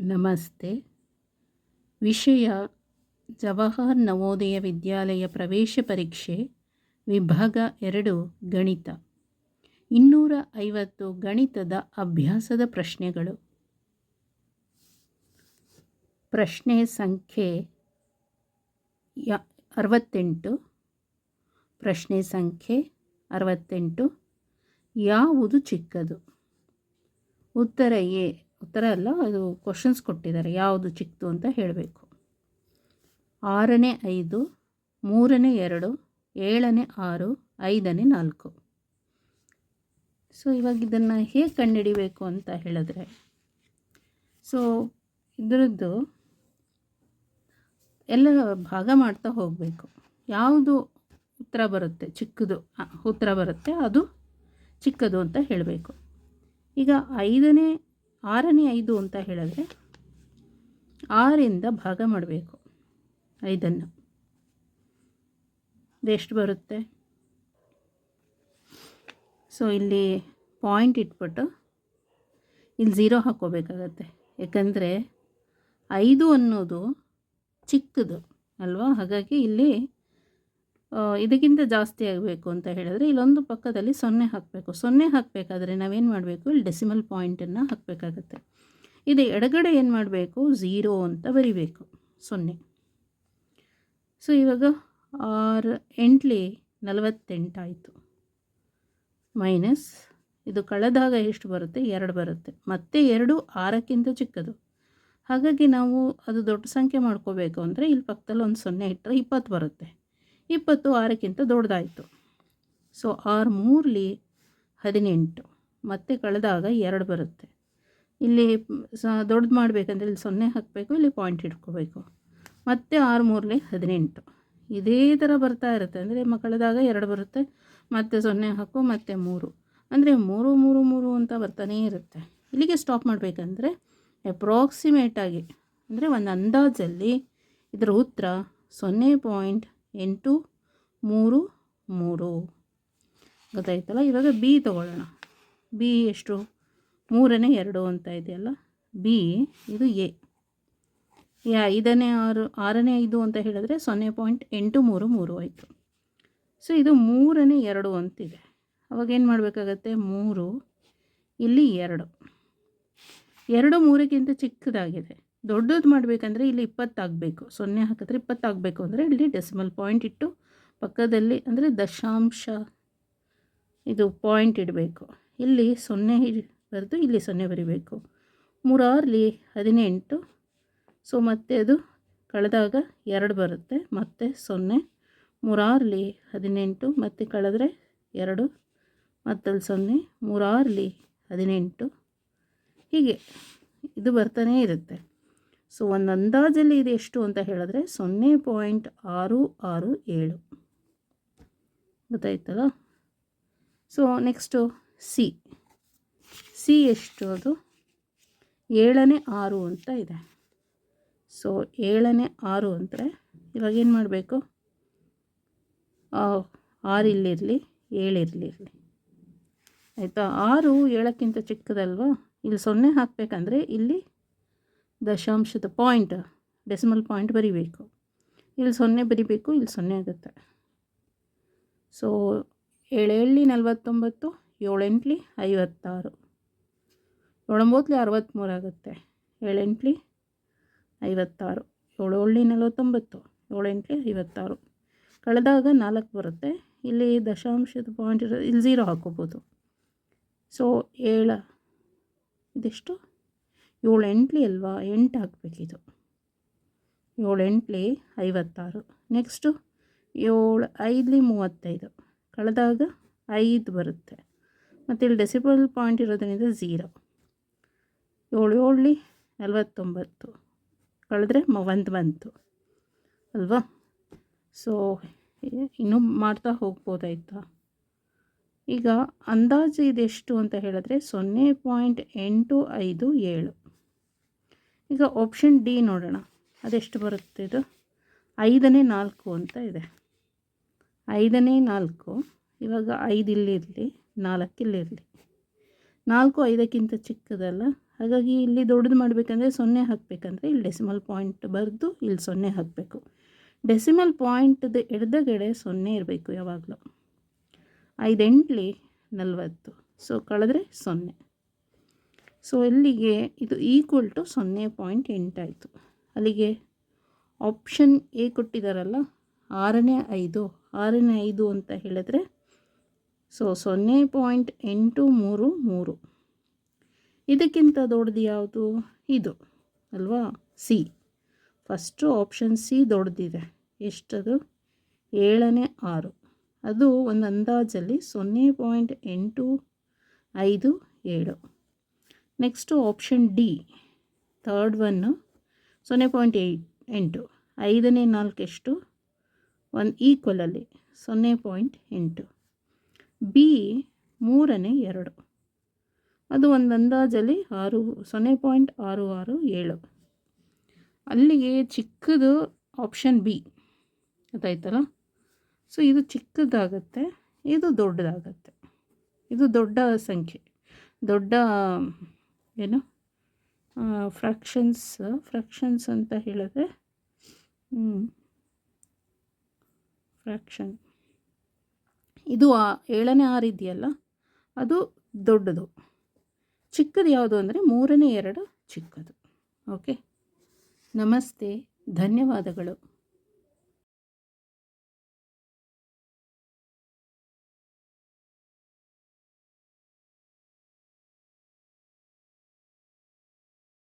ನಮಸ್ತೆ. ವಿಷಯ ಜವಾಹರ್ ನವೋದಯ ವಿದ್ಯಾಲಯ ಪ್ರವೇಶ ಪರೀಕ್ಷೆ, ವಿಭಾಗ ಎರಡು, ಗಣಿತ. ಇನ್ನೂರ ಐವತ್ತು ಗಣಿತದ ಅಭ್ಯಾಸದ ಪ್ರಶ್ನೆಗಳು. ಪ್ರಶ್ನೆ ಸಂಖ್ಯೆ ಯ, ಅರವತ್ತೆಂಟು. ಪ್ರಶ್ನೆ ಸಂಖ್ಯೆ ಅರವತ್ತೆಂಟು. ಯಾವುದು ಚಿಕ್ಕದು? ಉತ್ತರ ಎ ಉತ್ತರ ಅಲ್ಲ, ಅದು ಕ್ವಶನ್ಸ್ ಕೊಟ್ಟಿದ್ದಾರೆ. ಯಾವುದು ಚಿಕ್ಕದು ಅಂತ ಹೇಳಬೇಕು. ಆರನೇ ಐದು, ಮೂರನೇ ಎರಡು, ಏಳನೇ ಆರು, ಐದನೇ ನಾಲ್ಕು. ಸೊ ಇವಾಗ ಇದನ್ನು ಹೇಗೆ ಕಂಡುಹಿಡಿಬೇಕು ಅಂತ ಹೇಳಿದ್ರೆ ಸೊ ಇದರದ್ದು ಎಲ್ಲ ಭಾಗ ಮಾಡ್ತಾ ಹೋಗಬೇಕು. ಯಾವುದು ಉತ್ತರ ಬರುತ್ತೆ? ಚಿಕ್ಕದು, ಉತ್ತರ ಬರುತ್ತೆ, ಅದು ಚಿಕ್ಕದು ಅಂತ ಹೇಳಬೇಕು. ಈಗ ಐದನೇ ಆರನೇ ಐದು ಅಂತ ಹೇಳಿದ್ರೆ ಆರಿಂದ ಭಾಗ ಮಾಡಬೇಕು. ಐದನ್ನು. ಎಷ್ಟು ಬರುತ್ತೆ? ಸೊ ಇಲ್ಲಿ ಪಾಯಿಂಟ್ ಇಟ್ಬಿಟ್ಟು ಇಲ್ಲಿ ಝೀರೋ ಹಾಕ್ಕೋಬೇಕಾಗತ್ತೆ. ಯಾಕಂದರೆ ಐದು ಅನ್ನೋದು ಚಿಕ್ಕದು, ಅಲ್ವಾ? ಹಾಗಾಗಿ ಇಲ್ಲಿ ಇದಕ್ಕಿಂತ ಜಾಸ್ತಿ ಆಗಬೇಕು ಅಂತ ಹೇಳಿದ್ರೆ ಇಲ್ಲೊಂದು ಪಕ್ಕದಲ್ಲಿ ಸೊನ್ನೆ ಹಾಕಬೇಕು. ಸೊನ್ನೆ ಹಾಕಬೇಕಾದ್ರೆ ನಾವೇನು ಮಾಡಬೇಕು? ಇಲ್ಲಿ ಡೆಸಿಮಲ್ ಪಾಯಿಂಟನ್ನು ಹಾಕಬೇಕಾಗತ್ತೆ. ಇದು ಎಡಗಡೆ ಏನು ಮಾಡಬೇಕು? ಝೀರೋ ಅಂತ ಬರಿಬೇಕು. ಸೊನ್ನೆ. ಸೊ ಇವಾಗ ಆರು ಎಂಟ್ಲಿ ನಲವತ್ತೆಂಟಾಯಿತು. ಮೈನಸ್ ಇದು ಕಳೆದಾಗ ಎಷ್ಟು ಬರುತ್ತೆ? ಎರಡು ಬರುತ್ತೆ. ಮತ್ತೆ ಎರಡು ಆರಕ್ಕಿಂತ ಚಿಕ್ಕದು. ಹಾಗಾಗಿ ನಾವು ಅದು ದೊಡ್ಡ ಸಂಖ್ಯೆ ಮಾಡ್ಕೋಬೇಕು ಅಂದರೆ ಇಲ್ಲಿ ಪಕ್ಕದಲ್ಲಿ ಒಂದು ಸೊನ್ನೆ ಇಟ್ಟರೆ ಇಪ್ಪತ್ತು ಬರುತ್ತೆ. ಇಪ್ಪತ್ತು ಆರಕ್ಕಿಂತ ದೊಡ್ಡದಾಯಿತು. ಸೊ, ಆರು ಮೂರಲಿ ಹದಿನೆಂಟು. ಮತ್ತೆ ಕಳೆದಾಗ ಎರಡು ಬರುತ್ತೆ. ಇಲ್ಲಿ ಸ ದೊಡ್ಡದು ಮಾಡಬೇಕಂದ್ರೆ ಇಲ್ಲಿ ಸೊನ್ನೆ ಹಾಕಬೇಕು, ಇಲ್ಲಿ ಪಾಯಿಂಟ್ ಇಟ್ಕೋಬೇಕು. ಮತ್ತೆ ಆರು ಮೂರಲಿ ಹದಿನೆಂಟು. ಇದೇ ಥರ ಬರ್ತಾ ಇರುತ್ತೆ. ಅಂದರೆ ಕಳೆದಾಗ ಎರಡು ಬರುತ್ತೆ, ಮತ್ತೆ ಸೊನ್ನೆ ಹಾಕು, ಮತ್ತು ಮೂರು. ಅಂದರೆ ಮೂರು ಮೂರು ಮೂರು ಅಂತ ಬರ್ತಾನೇ ಇರುತ್ತೆ. ಇಲ್ಲಿಗೆ ಸ್ಟಾಪ್ ಮಾಡಬೇಕಂದ್ರೆ ಅಪ್ರಾಕ್ಸಿಮೇಟಾಗಿ ಅಂದರೆ ಒಂದು ಅಂದಾಜಲ್ಲಿ ಇದರ ಉತ್ತರ ಸೊನ್ನೆ ಪಾಯಿಂಟ್ ಎಂಟು, ಮೂರು ಮೂರು. ಗೊತ್ತಾಯ್ತಲ್ಲ? ಇವಾಗ ಬಿ ತಗೊಳ್ಳೋಣ. ಬಿ ಎಷ್ಟು? ಮೂರನೇ ಎರಡು ಅಂತ ಇದೆಯಲ್ಲ? ಬಿ ಇದು ಎ ಯಾ ಐದನೇ ಆರು, ಆರನೇ ಐದು ಅಂತ ಹೇಳಿದ್ರೆ ಸೊನ್ನೆ ಪಾಯಿಂಟ್ ಎಂಟು ಮೂರು ಮೂರು ಆಯಿತು. ಸೊ ಇದು ಮೂರನೇ ಎರಡು ಅಂತಿದೆ. ಅವಾಗ ಏನು ಮಾಡಬೇಕಾಗತ್ತೆ? ಮೂರು, ಇಲ್ಲಿ ಎರಡು. ಎರಡು ಮೂರಕ್ಕಿಂತ ಚಿಕ್ಕದಾಗಿದೆ. ದೊಡ್ಡದು ಮಾಡಬೇಕಂದ್ರೆ ಇಲ್ಲಿ ಇಪ್ಪತ್ತಾಗಬೇಕು ಸೊನ್ನೆ ಹಾಕಿದ್ರೆ ಇಪ್ಪತ್ತಾಗಬೇಕು ಅಂದರೆ ಇಲ್ಲಿ ಡೆಸಿಮಲ್ ಪಾಯಿಂಟ್ ಇಟ್ಟು ಪಕ್ಕದಲ್ಲಿ ಅಂದರೆ ದಶಾಂಶ ಇದು ಪಾಯಿಂಟ್ ಇಡಬೇಕು. ಇಲ್ಲಿ ಸೊನ್ನೆ ಬರೆದು ಇಲ್ಲಿ ಸೊನ್ನೆ ಬರಿಬೇಕು. ಮೂರಾರ್ಲಿ ಹದಿನೆಂಟು, ಸೊ ಮತ್ತೆ ಅದು ಕಳೆದಾಗ ಎರಡು ಬರುತ್ತೆ. ಮತ್ತೆ ಸೊನ್ನೆ, ಮೂರಾರ್ಲಿ ಹದಿನೆಂಟು, ಮತ್ತೆ ಕಳೆದ್ರೆ ಎರಡು ಮತ್ತಲ್ಲಿ ಸೊನ್ನೆ, ಮೂರಾರ್ಲಿ ಹದಿನೆಂಟು. ಹೀಗೆ ಇದು ಬರ್ತಾನೇ ಇರುತ್ತೆ. ಸೊ ಒಂದು ಅಂದಾಜಲ್ಲಿ ಇದು ಎಷ್ಟು ಅಂತ ಹೇಳಿದ್ರೆ ಸೊನ್ನೆ ಪಾಯಿಂಟ್ ಆರು ಆರು ಏಳು. ಗೊತ್ತಾಯ್ತಲ್ಲ? ಸೊ ನೆಕ್ಸ್ಟು ಸಿ ಸಿ ಎಷ್ಟು ಅದು? ಏಳನೇ ಆರು ಅಂತ ಇದೆ. ಸೊ ಏಳನೇ ಆರು ಅಂದರೆ ಇವಾಗ ಏನು ಮಾಡಬೇಕು? ಆರು ಇಲ್ಲಿರಲಿ ಏಳಿರಲಿರಲಿ ಆಯಿತಾ? ಆರು ಏಳಕ್ಕಿಂತ ಚಿಕ್ಕದಲ್ವ? ಇಲ್ಲಿ ಸೊನ್ನೆ ಹಾಕಬೇಕಂದ್ರೆ ಇಲ್ಲಿ ದಶಾಂಶದ ಪಾಯಿಂಟ್, ಡೆಸಿಮಲ್ ಪಾಯಿಂಟ್ ಬರಿಬೇಕು. ಇಲ್ಲಿ ಸೊನ್ನೆ ಬರಿಬೇಕು, ಇಲ್ಲಿ ಸೊನ್ನೆ ಆಗುತ್ತೆ. ಸೊ ಏಳೇಳಿ ನಲವತ್ತೊಂಬತ್ತು, ಏಳೆಂಟ್ಲಿ ಐವತ್ತಾರು. ಏಳೊಂಬತ್ತಲಿ ಅರವತ್ತ್ಮೂರು ಆಗುತ್ತೆ. ಏಳೆಂಟ್ಲಿ ಐವತ್ತಾರು. ಏಳೇಳಿ ನಲವತ್ತೊಂಬತ್ತು, ಏಳೆಂಟ್ಲಿ ಐವತ್ತಾರು. ಕಳೆದಾಗ ನಾಲ್ಕು ಬರುತ್ತೆ. ಇಲ್ಲಿ ದಶಾಂಶದ ಪಾಯಿಂಟ್ ಇರೋ ಇಲ್ಲಿ ಝೀರೋ ಹಾಕೋಬೋದು. ಸೊ ಏಳು, ಇದೆಷ್ಟು? ಏಳು ಎಂಟ್ಲಿ ಅಲ್ವಾ? ಎಂಟು ಹಾಕಬೇಕಿದು ಏಳು ಎಂಟ್ಲಿ ಐವತ್ತಾರು. ನೆಕ್ಸ್ಟು ಏಳು, ಐದಲಿ ಮೂವತ್ತೈದು. ಕಳೆದಾಗ ಐದು ಬರುತ್ತೆ. ಮತ್ತು ಇಲ್ಲಿ ಡೆಸಿಬಲ್ ಪಾಯಿಂಟ್ ಇರೋದ್ರಿಂದ ಝೀರೋ ಏಳು, ಏಳಲಿ ನಲವತ್ತೊಂಬತ್ತು. ಕಳೆದ್ರೆ ಒಂದು ಬಂತು. ಅಲ್ವಾ? ಸೊ ಇನ್ನೂ ಮಾಡ್ತಾ ಹೋಗ್ಬೋದಾಯ್ತಾ? ಈಗ ಅಂದಾಜು ಇದೆಷ್ಟು ಅಂತ ಹೇಳಿದ್ರೆ ಸೊನ್ನೆ ಪಾಯಿಂಟ್ ಎಂಟು ಐದು ಏಳು. ಈಗ ಆಪ್ಷನ್ ಡಿ ನೋಡೋಣ. ಅದೆಷ್ಟು ಬರುತ್ತೆ ಇದು? ಐದನೇ ನಾಲ್ಕು ಅಂತ ಇದೆ. ಐದನೇ ನಾಲ್ಕು, ಇವಾಗ ಐದು ಇಲ್ಲಿರಲಿ ನಾಲ್ಕು ಇಲ್ಲಿರಲಿ ನಾಲ್ಕು ಐದಕ್ಕಿಂತ ಚಿಕ್ಕದಲ್ಲ? ಹಾಗಾಗಿ ಇಲ್ಲಿ ದೊಡ್ಡದು ಮಾಡಬೇಕಂದ್ರೆ ಸೊನ್ನೆ ಹಾಕಬೇಕಂದ್ರೆ ಇಲ್ಲಿ ಡೆಸಿಮಲ್ ಪಾಯಿಂಟ್ ಬರೆದು ಇಲ್ಲಿ ಸೊನ್ನೆ ಹಾಕಬೇಕು. ಡೆಸಿಮಲ್ ಪಾಯಿಂಟ್ದು ಎಡದಗಡೆ ಸೊನ್ನೆ ಇರಬೇಕು ಯಾವಾಗಲೂ. ಐದೆಂಟ್ಲಿ ನಲವತ್ತು. ಸೊ ಕಳೆದ್ರೆ ಸೊನ್ನೆ. ಸೊ ಇಲ್ಲಿಗೆ ಇದು ಈಕ್ವಲ್ ಟು ಸೊನ್ನೆ ಪಾಯಿಂಟ್ ಎಂಟಾಯಿತು ಅಲ್ಲಿಗೆ ಆಪ್ಷನ್ ಎ ಕೊಟ್ಟಿದ್ದಾರಲ್ಲ ಆರನೇ ಐದು ಆರನೇ ಐದು ಅಂತ ಹೇಳಿದ್ರೆ ಸೊ ಸೊನ್ನೆ ಪಾಯಿಂಟ್ ಎಂಟು ಮೂರು ಮೂರು. ಇದಕ್ಕಿಂತ ದೊಡ್ಡದು ಯಾವುದು? ಇದು, ಅಲ್ವಾ? ಸಿ ಫಸ್ಟು ಆಪ್ಷನ್ ಸಿ ದೊಡ್ಡದಿದೆ. ಎಷ್ಟದು? ಏಳನೇ ಆರು. ಅದು ಒಂದು ಅಂದಾಜಲ್ಲಿ ಸೊನ್ನೆ ಪಾಯಿಂಟ್ ಎಂಟು ಐದು ಏಳು. Next option D third one ಸೊನ್ನೆ ಪಾಯಿಂಟ್ ಏಯ್ಟ್ ಎಂಟು. ಐದನೇ ನಾಲ್ಕು ಎಷ್ಟು? ಒಂದು ಈಕ್ವಲಲ್ಲಿ ಸೊನ್ನೆ ಪಾಯಿಂಟ್ ಎಂಟು. ಬಿ ಮೂರನೇ ಎರಡು. ಅದು ಒಂದು ಅಂದಾಜಲ್ಲಿ ಆರು, ಸೊನ್ನೆ ಪಾಯಿಂಟ್ ಆರು ಆರು ಏಳು. ಅಲ್ಲಿಗೆ ಚಿಕ್ಕದು ಆಪ್ಷನ್ ಬಿ ಗೊತ್ತಾಯ್ತಲ್ಲ? ಸೊ ಇದು ಚಿಕ್ಕದಾಗತ್ತೆ, ಇದು ದೊಡ್ಡದಾಗತ್ತೆ. ಇದು ದೊಡ್ಡ ಸಂಖ್ಯೆ. ದೊಡ್ಡ ಏನು? ಫ್ರಾಕ್ಷನ್ಸ್ ಫ್ರಾಕ್ಷನ್ಸ್ ಅಂತ ಹೇಳಿದ್ರೆ ಫ್ರಾಕ್ಷನ್ ಇದು ಆ ಏಳನೇ ಆರು ಇದೆಯಲ್ಲ, ಅದು ದೊಡ್ಡದು. ಚಿಕ್ಕದು ಯಾವುದು ಅಂದರೆ ಮೂರನೇ ಎರಡು ಚಿಕ್ಕದು. ಓಕೆ ನಮಸ್ತೆ, ಧನ್ಯವಾದಗಳು.